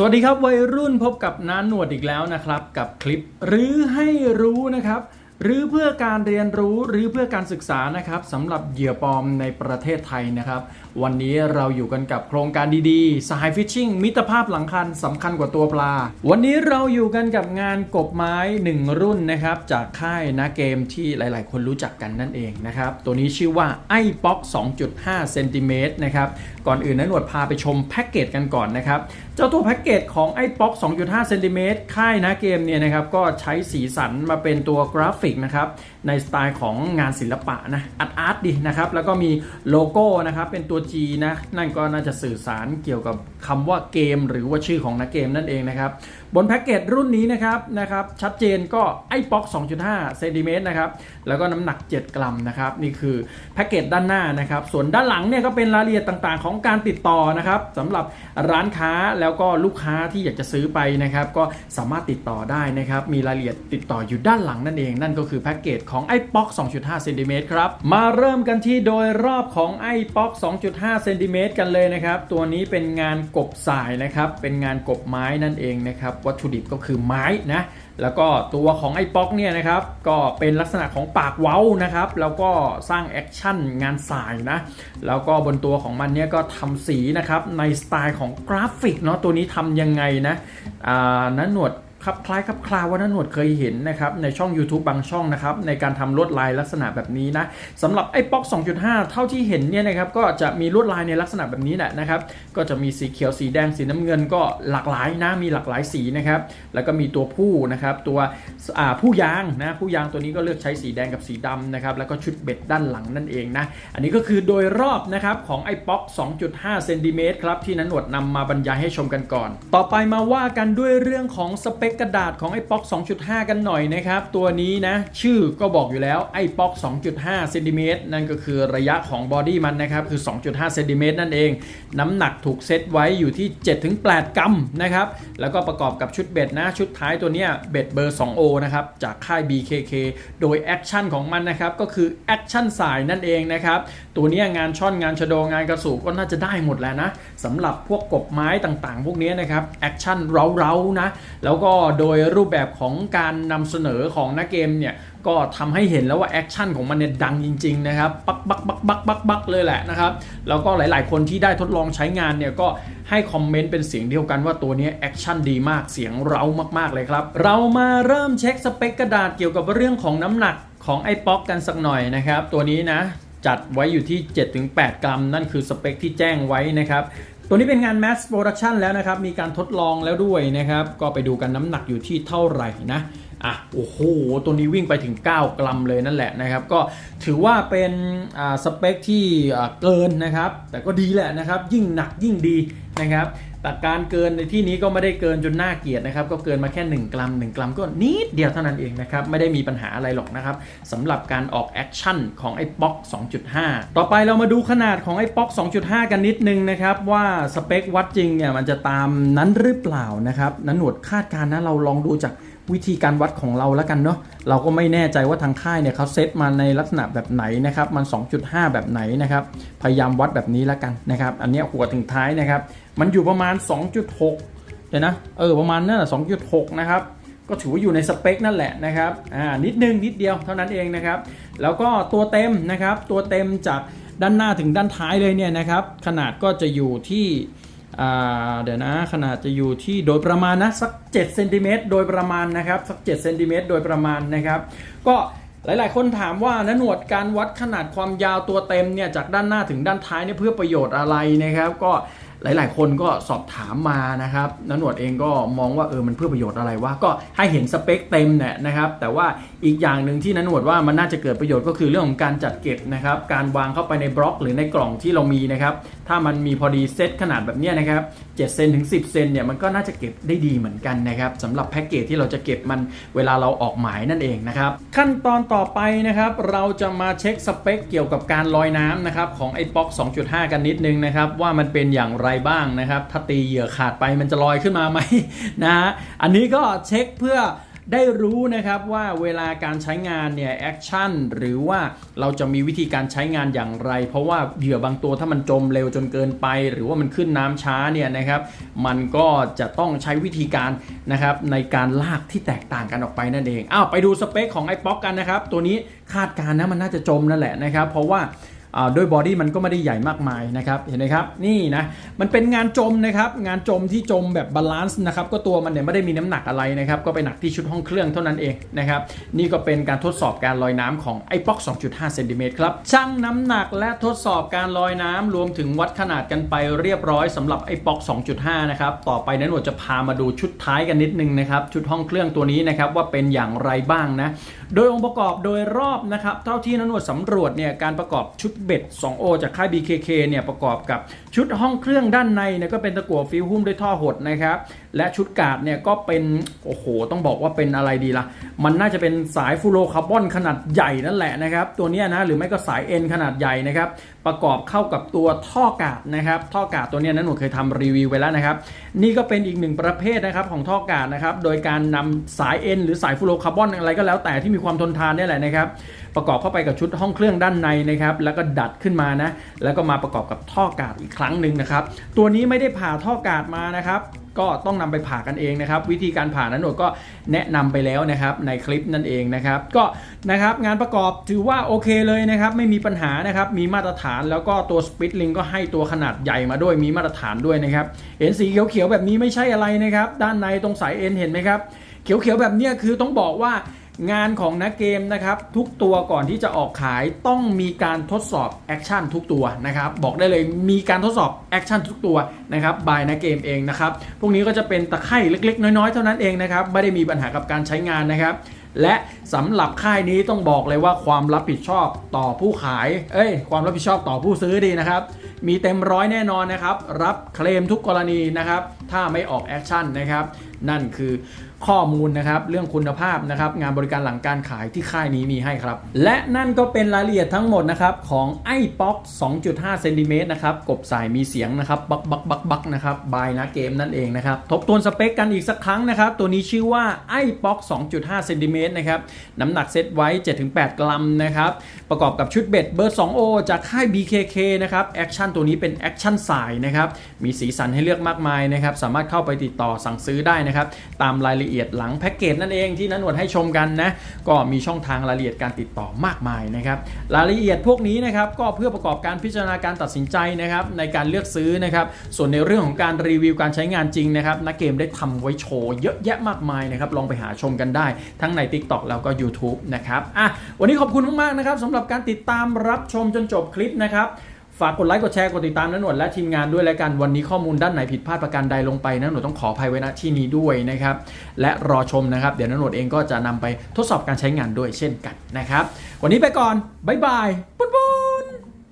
สวัสดีครับวัยรุ่นพบกับน้าหนวดอีกแล้วนะครับ กับคลิปหรือให้รู้นะครับหรือเพื่อการเรียนรู้หรือเพื่อการศึกษานะครับสำหรับเหยื่อปลอมในประเทศไทยนะครับ วันนี้เราอยู่กันกับโครงการดีๆสายฟิชชิ่งมิตรภาพหลังคันสำคัญกว่าตัวปลา วันนี้เราอยู่กันกับงานกบไม้ 1 รุ่นนะครับ จากค่ายนะเกมที่หลายๆ คนรู้จักกันนั่นเองนะครับ ตัวนี้ชื่อว่าไอป๊อก2.5เซนติเมตรนะครับก่อนอื่นนะหนวดพาไปชมแพ็กเกจกันก่อนนะครับ เจ้าตัวแพ็กเกจของไอ้ป๊อก2.5เซนติเมตรค่ายนะเกมเนี่ยนะครับก็ใช้สีสันมาเป็นตัวกราฟิกนะครับ ในสไตล์ของงานศิลปะนะอาร์ตอาร์ตดินะครับ แล้วก็มีโลโก้นะครับเป็นตัว G นะนั่นก็น่าจะสื่อสารเกี่ยวกับคำว่าเกม หรือว่าชื่อของนักเกมนั่นเองนะครับ บนแพ็กเกจรุ่นนี้นะครับนะครับชัดเจนก็ไอ้ป๊อก2.5เซนติเมตรนะครับแล้วก็น้ำหนัก 7 กรัมนะครับนี่คือแพ็กเกจด้านหน้านะครับส่วนด้านหลังเนี่ยก็เป็นรายละเอียดต่างๆ ของการติดต่อนะครับสำหรับร้านค้าแล้วก็ลูกค้าที่อยากจะซื้อไปนะครับก็สามารถติดต่อได้นะครับมีรายละเอียดติดต่ออยู่ด้านหลังนั่นเอง นั่นก็คือแพ็กเกจของไอ้ป๊อก2.5เซนติเมตรครับ มาเริ่มกันที่โดยรอบของไอ้ป๊อก2.5เซนติเมตรกันเลยนะครับ ตัวนี้เป็นงานกบสายนะครับ เป็นงานกบไม้นั่นเองนะครับ วัตถุดิบก็คือไม้นะ แล้วก็ตัวของไอ้ป๊อกเนี่ยนะครับ ก็เป็นลักษณะของปากเว้านะครับ แล้วก็สร้างแอคชั่นงานสายนะ แล้วก็บนตัวของมันเนี่ยก็ทำสีนะครับ ในสไตล์ของกราฟิกเนาะ ตัวนี้ทำยังไงนะ อ่านั้นหนวด ครับคล้ายครับคลาว่านั้นหนวดเคยเห็นนะครับในช่อง YouTube บางช่องนะครับในการทำลวดลายลักษณะแบบนี้นะสำหรับไอ้ป๊อก 2.5 เท่าที่เห็นเนี่ยนะครับก็จะมีลวดลายในลักษณะแบบนี้แหละนะครับก็จะมีสีเขียวสีแดงสีน้ำเงินก็หลากหลายนะมีหลากหลายสีนะครับแล้วก็มีตัวผู้นะครับตัวผู้ยางนะผู้ยางตัวนี้ก็เลือกใช้สีแดงกับสีดำนะครับแล้วก็ชุดเบ็ดด้านหลังนั่นเองนะอันนี้ก็คือโดยรอบนะครับของไอ้ป๊อก 2.5 เซนติเมตรครับที่นันหนวดนำมาบรรยายให้ชมกันก่อน ต่อไปมาว่ากันด้วยเรื่องของสเปคกระดาษของไอ้ป๊อก 2.5 กันหน่อยนะครับ ตัวนี้นะ ชื่อก็บอกอยู่แล้วไอ้ป๊อก 2.5เซนติเมตรนั่นก็คือระยะของบอดี้มันนะครับ คือ 2.5เซนติเมตรนั่นเอง น้ำหนักถูกเซตไว้อยู่ที่ 7-8 กรัมนะครับ แล้วก็ประกอบกับชุดเบ็ดนะ ชุดท้ายตัวเนี้ยเบ็ดเบอร์ 2O นะครับ จากค่าย BKK โดยแอคชั่นของมันนะครับ ก็คือแอคชั่นสายนั่นเองนะครับ ตัวเนี้ยงานช่อนงานชะโดงานกระสูก็น่าจะได้หมดแล้วนะสำหรับพวกกบไม้ต่างๆ พวกนี้นะครับแอคชั่นเร้าๆนะแล้วก็โดยรูปแบบของการนำเสนอของนักเกมเนี่ยก็ทำให้เห็นแล้วว่าแอคชั่นของมันเนี่ยดังจริงๆนะครับปักบักบักบักบักบักเลยแหละนะครับแล้วก็หลายๆคนที่ได้ทดลองใช้งานเนี่ยก็ให้คอมเมนต์เป็นเสียงเดียวกันว่าตัวนี้แอคชั่นดีมากเสียงเร้ามากๆเลยครับ เรามาเริ่มเช็คสเปคกระดาษเกี่ยวกับเรื่องของน้ำหนักของไอ้ป๊อกกันสักหน่อยนะครับ ตัวนี้นะจัดไว้อยู่ที่ 7-8 กรัม นั่นคือสเปคที่แจ้งไว้นะครับ ตัวนี้เป็นงาน Mass Production แล้วนะครับ มีการทดลองแล้วด้วยนะครับ ก็ไปดูกันน้ำหนักอยู่ที่เท่าไหร่นะอะโอ้โห ตัวนี้วิ่งไปถึง 9 กรัมเลยนั่นแหละนะครับ ก็ถือว่าเป็นสเปคที่เกินนะครับ แต่ก็ดีแหละนะครับ ยิ่งหนักยิ่งดีนะครับ แต่การเกินในที่นี้ก็ไม่ได้เกินจนน่าเกลียดนะครับ ก็เกินมาแค่ 1 กรัม 1 กรัมก็นิดเดียวเท่านั้นเองนะครับ ไม่ได้มีปัญหาอะไรหรอกนะครับสำหรับการออกแอคชั่นของไอ้ป๊อก 2.5 ต่อไปเรามาดูขนาดของไอ้ป๊อก 2.5 กันนิดนึงนะครับ ว่าสเปควัดจริงเนี่ยมันจะตามนั้นหรือเปล่านะครับนั้นหนวดคาดการณ์นะเราลองดูจาก วิธีการวัดของเราแล้วกันเนาะเราก็ไม่แน่ใจว่าทางค่ายเนี่ยเขาเซตมาในลักษณะแบบไหนนะครับมัน 2.5 แบบไหนนะครับพยายามวัดแบบนี้แล้วกันนะครับ อันนี้หัวถึงท้ายนะครับ มันอยู่ประมาณ 2.6เดี๋ยวนะเออประมาณนั่นแหละ2.6 นะครับก็ถือว่าอยู่ในสเปคนั่นแหละนะครับอ่านิดนึงนิดเดียวเท่านั้นเองนะครับแล้วก็ตัวเต็มนะครับตัวเต็มจากด้านหน้าถึงด้านท้ายเลยเนี่ยนะครับขนาดก็จะอยู่ที่ เดี๋ยวนะขนาดจะอยู่ที่โดยประมาณนะสัก7เซนติเมตรโดยประมาณนะครับสัก7เซนติเมตรโดยประมาณนะครับ ก็หลาย ๆ คนถามว่านะหนวดการวัดขนาดความยาวตัวเต็มเนี่ยจากด้านหน้าถึงด้านท้ายเนี่ยเพื่อประโยชน์อะไรนะครับ ก็ หลาย ๆ คนก็สอบถามมานะครับนหนวดเองก็มองว่าเออมันเพื่อประโยชน์อะไรวะก็ให้เห็นสเปคเต็มเนี่ยนะครับแต่ว่าอีกอย่างหนึ่งที่นหนวดว่ามันน่าจะเกิดประโยชน์ก็คือเรื่องของการจัดเก็บนะครับการวางเข้าไปในบล็อกหรือในกล่องที่เรามีนะครับถ้ามันมีพอดีเซตขนาดแบบนี้นะครับ7เซนถึง 10 เซนเนี่ยมันก็น่าจะเก็บได้ดีเหมือนกันนะครับสำหรับแพ็กเกจที่เราจะเก็บมันเวลาเราออกหมายนั่นเองนะครับขั้นตอนต่อไปนะครับเราจะมาเช็คสเปคเกี่ยวกับการลอยน้ำนะครับของไอ้ป๊อก2.5 กันนิดนึงนะครับว่ามันเป็นอย่างไรไรบ้างนะครับ ถ้าตีเหยื่อขาดไปมันจะลอยขึ้นมาไหมนะฮะอันนี้ก็เช็คเพื่อได้รู้นะครับว่าเวลาการใช้งานเนี่ยแอคชั่นหรือว่าเราจะมีวิธีการใช้งานอย่างไร เพราะว่าเหยื่อบางตัวถ้ามันจมเร็วจนเกินไป หรือว่ามันขึ้นน้ำช้าเนี่ยนะครับ มันก็จะต้องใช้วิธีการนะครับในการลากที่แตกต่างกันออกไปนั่นเองอ้าวไปดูสเปคของไอ้ป๊อกกันนะครับ ตัวนี้คาดการณ์นะมันน่าจะจมนั่นแหละนะครับ เพราะว่า ด้วยบอดี้มันก็ไม่ได้ใหญ่มากมายนะครับเห็นไหมครับนี่นะมันเป็นงานจมนะครับงานจมที่จมแบบบาลานซ์นะครับก็ตัวมันเนี่ยไม่ได้มีน้ำหนักอะไรนะครับก็ไปหนักที่ชุดห้องเครื่องเท่านั้นเองนะครับนี่ก็เป็นการทดสอบการลอยน้ำของไอ้ป๊อก 2.5 เซนติเมตรครับชั่งน้ำหนักและทดสอบการลอยน้ำรวมถึงวัดขนาดกันไปเรียบร้อยสำหรับไอ้ป๊อก 2.5 นะครับต่อไปนั้นหนวดจะพามาดูชุดท้ายกันนิดนึงนะครับชุดห้องเครื่องตัวนี้นะครับว่าเป็นอย่างไรบ้างนะ โดยองค์ประกอบโดยรอบนะครับ เท่าที่นันหนวดสำรวจเนี่ยการประกอบชุดเบ็ด 2O จากค่าย BKK เนี่ยประกอบกับชุดห้องเครื่องด้านในเนี่ยก็เป็นตะกั่วฟิวหุ้มด้วยท่อหดนะครับและชุดกาดเนี่ยก็เป็น โอ้โห ต้องบอกว่าเป็นอะไรดีละ่ะ มันน่าจะเป็นสายฟูโรคาร์บอนขนาดใหญ่นั่นแหละนะครับ ตัวนี้นะหรือไม่ก็สายเอ็นขนาดใหญ่นะครับ ประกอบเข้ากับตัวท่อกาดนะครับ ท่อกาดตัวนี้นั้นหนูเคยทำรีวิวไว้แล้วนะครับ นี่ก็เป็นอีกหนึ่งประเภทนะครับของท่อกาดนะครับ โดยการนำสายเอ็นหรือสายฟูโรคาร์บอนอะไรก็แล้วแต่ที่มีความทนทานนี่แหละนะครับ ประกอบเข้าไปกับชุดห้องเครื่องด้านในนะครับแล้วก็ดัดขึ้นมานะแล้วก็มาประกอบกับท่อกาดอีกครั้งหนึ่งนะครับตัวนี้ไม่ได้ผ่าท่อกาดมานะครับก็ต้องนำไปผ่ากันเองนะครับ วิธีการผ่านั้นหนูก็แนะนำไปแล้วนะครับในคลิปนั่นเองนะครับ ก็นะครับงานประกอบถือว่าโอเคเลยนะครับ ไม่มีปัญหานะครับ มีมาตรฐานแล้วก็ตัวสปิตลิงก็ให้ตัวขนาดใหญ่มาด้วยมีมาตรฐานด้วยนะครับ เห็นสีเขียวๆแบบนี้ไม่ใช่อะไรนะครับ ด้านในตรงสายเอ็นเห็นไหมครับเขียวๆแบบนี้คือต้องบอกว่า งานของนักเกมนะครับทุกตัวก่อนที่จะออกขายต้องมีการทดสอบแอคชั่นทุกตัวนะครับบอกได้เลยมีการทดสอบแอคชั่นทุกตัวนะครับบายนักเกมเองนะครับพวกนี้ก็จะเป็นตะไคร่เล็ก ๆ น้อยๆ เท่านั้นเองนะครับไม่ได้มีปัญหากับการใช้งานนะครับ และสำหรับค่ายนี้ต้องบอกเลยว่าความรับผิดชอบต่อผู้ขายเอ้ยความรับผิดชอบต่อผู้ซื้อดีนะครับมีเต็มร้อยแน่นอนนะครับรับเคลมทุกกรณีนะครับ ถ้าไม่ออกแอคชั่นนะครับ นั่นคือข้อมูลนะครับ เรื่องคุณภาพนะครับ งานบริการหลังการขายที่ค่ายนี้มีให้ครับ และนั่นก็เป็นรายละเอียดทั้งหมดนะครับ ของไอป๊อก 2.5 เซนติเมตรนะครับ กบสายมีเสียงนะครับ บักบักบักบักนะครับ บายนะเกมนั่นเองนะครับ ทบทวนสเปคกันอีกสักครั้งนะครับ ตัวนี้ชื่อว่าไอป๊อก 2.5 เซนติเมตรนะครับ น้ำหนักเซตไว้ 7-8 กรัมนะครับ ประกอบกับชุดเบ็ดเบอร์ 2O จากค่าย BKK นะครับ แอคชั่นตัวนี้เป็นแอคชั่นสายนะครับ มีสีสันให้เลือกมากมายนะครับสามารถเข้าไปติดต่อสั่งซื้อได้นะครับ ตามรายละเอียดหลังแพ็กเกจนั่นเองที่นันวดให้ชมกันนะ ก็มีช่องทางรายละเอียดการติดต่อมากมายนะครับรายละเอียดพวกนี้นะครับก็เพื่อประกอบการพิจารณาการตัดสินใจนะครับในการเลือกซื้อนะครับส่วนในเรื่องของการรีวิวการใช้งานจริงนะครับนักเกมได้ทำไว้โชว์เยอะแยะมากมายนะครับลองไปหาชมกันได้ ทั้งใน TikTok แล้วก็ YouTube นะครับอะวันนี้ขอบคุณมากๆนะครับสำหรับการติดตามรับชมจนจบคลิปนะครับ ฝากกดไลค์กดแชร์กดติดตามนันหนวดและทีมงานด้วยแล้วกันวันนี้ข้อมูลด้านไหนผิดพลาดประการใดลงไปนันหนวดต้องขออภัยไว้ณที่นี้ด้วยนะครับและรอชมนะครับ เดี๋ยวนันหนวดเองก็จะนำไปทดสอบการใช้งานด้วยเช่นกันนะครับ วันนี้ไปก่อนบ๊ายบายปุ๊บ